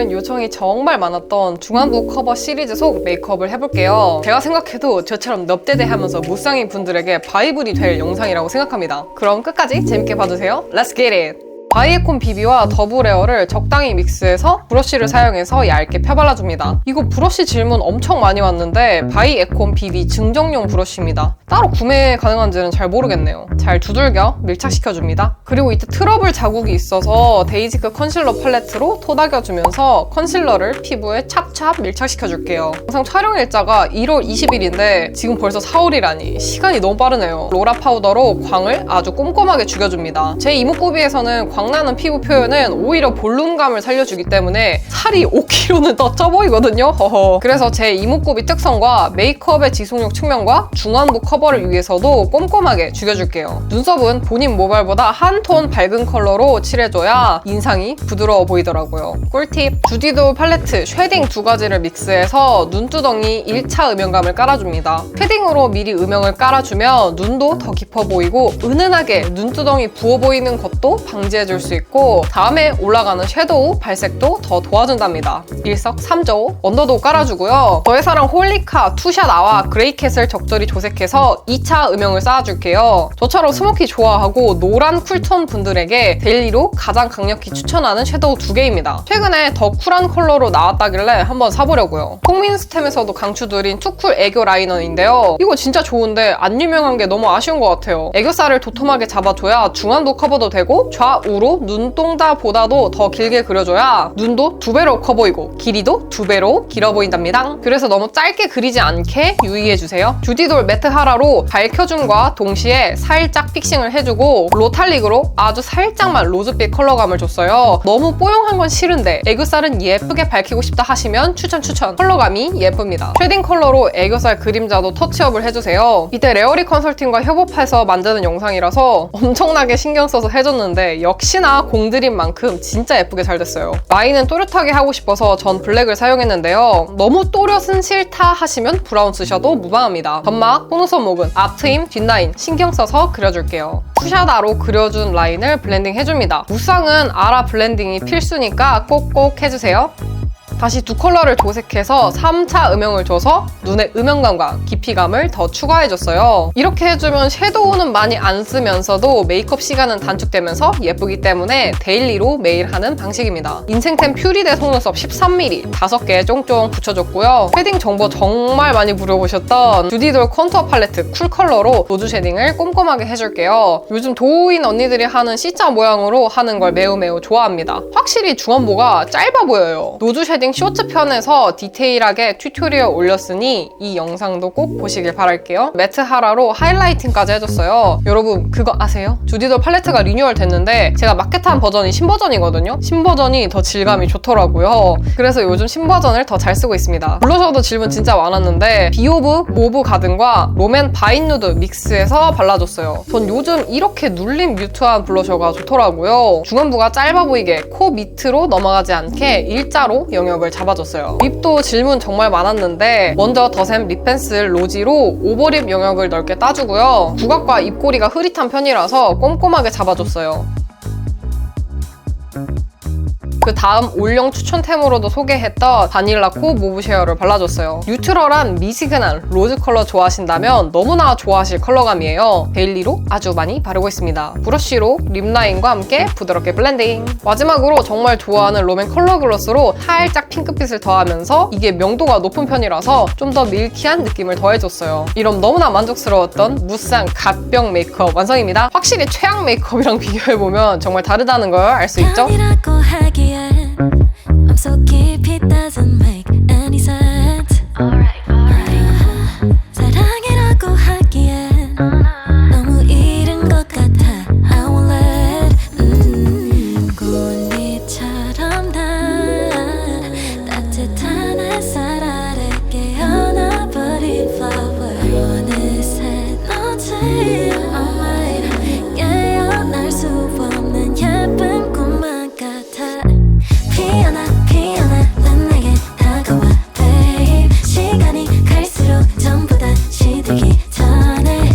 오늘은 요청이 정말 많았던 중안부 커버 시리즈 속 메이크업을 해볼게요. 제가 생각해도 저처럼 넙대대하면서 무쌍인 분들에게 바이블이 될 영상이라고 생각합니다. 그럼 끝까지 재밌게 봐주세요. Let's get it! 바이에콘 비비와 더블 에어를 적당히 믹스해서 브러쉬를 사용해서 얇게 펴발라줍니다. 이거 브러쉬 질문 엄청 많이 왔는데 바이에콘 비비 증정용 브러쉬입니다. 따로 구매 가능한지는 잘 모르겠네요. 잘 두들겨 밀착시켜줍니다. 그리고 이때 트러블 자국이 있어서 데이지크 컨실러 팔레트로 토닥여주면서 컨실러를 피부에 찹찹 밀착시켜줄게요. 영상 촬영 일자가 1월 20일인데 지금 벌써 4월이라니 시간이 너무 빠르네요. 로라 파우더로 광을 아주 꼼꼼하게 죽여줍니다. 제 이목구비에서는 광 나는 피부 표현은 오히려 볼륨감을 살려주기 때문에 살이 5kg는 더 쪄 보이거든요. 허허. 그래서 제 이목구비 특성과 메이크업의 지속력 측면과 중안부 커버를 위해서도 꼼꼼하게 죽여줄게요. 눈썹은 본인 모발보다 한 톤 밝은 컬러로 칠해줘야 인상이 부드러워 보이더라고요. 꿀팁! 주디도 팔레트 쉐딩 두 가지를 믹스해서 눈두덩이 1차 음영감을 깔아줍니다. 패딩으로 미리 음영을 깔아주면 눈도 더 깊어 보이고 은은하게 눈두덩이 부어 보이는 것도 방지해 줄 수 있고 다음에 올라가는 섀도우 발색도 더 도와준답니다. 일석삼조 언더도 깔아주고요. 너의 사랑 홀리카 투샷 아와 그레이캣을 적절히 조색해서 2차 음영을 쌓아줄게요. 저처럼 스모키 좋아하고 노란 쿨톤 분들에게 데일리로 가장 강력히 추천하는 섀도우 두 개입니다. 최근에 더 쿨한 컬러로 나왔다길래 한번 사보려고요. 콩민스템에서도 강추드린 투쿨 애교 라이너인데요. 이거 진짜 좋은데 안 유명한 게 너무 아쉬운 것 같아요. 애교살을 도톰하게 잡아줘야 중안도 커버도 되고 좌우 로 눈동자보다도 더 길게 그려줘야 눈도 두 배로 커 보이고 길이도 두 배로 길어 보인답니다. 그래서 너무 짧게 그리지 않게 유의해주세요. 주디돌 매트 하라로 밝혀줌과 동시에 살짝 픽싱을 해주고 로탈릭으로 아주 살짝만 로즈빛 컬러감을 줬어요. 너무 뽀용한 건 싫은데 애교살은 예쁘게 밝히고 싶다 하시면 추천 추천. 컬러감이 예쁩니다. 쉐딩 컬러로 애교살 그림자도 터치업을 해주세요. 이때 레어리 컨설팅과 협업해서 만드는 영상이라서 엄청나게 신경 써서 해줬는데 역시 나 공들인 만큼 진짜 예쁘게 잘 됐어요. 라인은 또렷하게 하고 싶어서 전 블랙을 사용했는데요. 너무 또렷은 싫다 하시면 브라운 쓰셔도 무방합니다. 점막, 속눈썹 목은 앞트임, 뒷라인 신경 써서 그려줄게요. 푸샤다로 그려준 라인을 블렌딩 해줍니다. 무쌍은 아라 블렌딩이 필수니까 꼭꼭 해주세요. 다시 두 컬러를 도색해서 3차 음영을 줘서 눈의 음영감과 깊이감을 더 추가해줬어요. 이렇게 해주면 섀도우는 많이 안 쓰면서도 메이크업 시간은 단축되면서 예쁘기 때문에 데일리로 매일 하는 방식입니다. 인생템 퓨리데 속눈썹 13mm 5개 쫑쫑 붙여줬고요. 쉐딩 정보 정말 많이 물어보셨던 주디돌 컨투어 팔레트 쿨 컬러로 노즈 쉐딩을 꼼꼼하게 해줄게요. 요즘 도우인 언니들이 하는 C자 모양으로 하는 걸 매우 매우 좋아합니다. 확실히 중안부가 짧아 보여요. 노즈 쉐딩 쇼츠 편에서 디테일하게 튜토리얼 올렸으니 이 영상도 꼭 보시길 바랄게요. 매트 하라로 하이라이팅까지 해줬어요. 여러분 그거 아세요? 주디돌 팔레트가 리뉴얼 됐는데 제가 마켓한 버전이 신버전이거든요. 신버전이 더 질감이 좋더라고요. 그래서 요즘 신버전을 더 잘 쓰고 있습니다. 블러셔도 질문 진짜 많았는데 비오브 모브 가든과 롬앤 바인 누드 믹스해서 발라줬어요. 전 요즘 이렇게 눌림 뮤트한 블러셔가 좋더라고요. 중안부가 짧아 보이게 코 밑으로 넘어가지 않게 일자로 영역 을 잡아줬어요. 립도 질문 정말 많았는데 먼저 더샘 립펜슬 로지로 오버립 영역을 넓게 따주고요. 부각과 입꼬리가 흐릿한 편이라서 꼼꼼하게 잡아줬어요. 그 다음 올영 추천템으로도 소개했던 바닐라코 모브 쉐어를 발라줬어요. 뉴트럴한 미지근한 로즈 컬러 좋아하신다면 너무나 좋아하실 컬러감이에요. 데일리로 아주 많이 바르고 있습니다. 브러쉬로 립라인과 함께 부드럽게 블렌딩. 마지막으로 정말 좋아하는 롬앤 컬러 글로스로 살짝 핑크빛을 더하면서 이게 명도가 높은 편이라서 좀 더 밀키한 느낌을 더해줬어요. 이런 너무나 만족스러웠던 무쌍 갓병 메이크업 완성입니다. 확실히 최악 메이크업이랑 비교해보면 정말 다르다는 걸 알 수 있죠? 아니라고 하기엔 I'm so 깊이 doesn't make any sense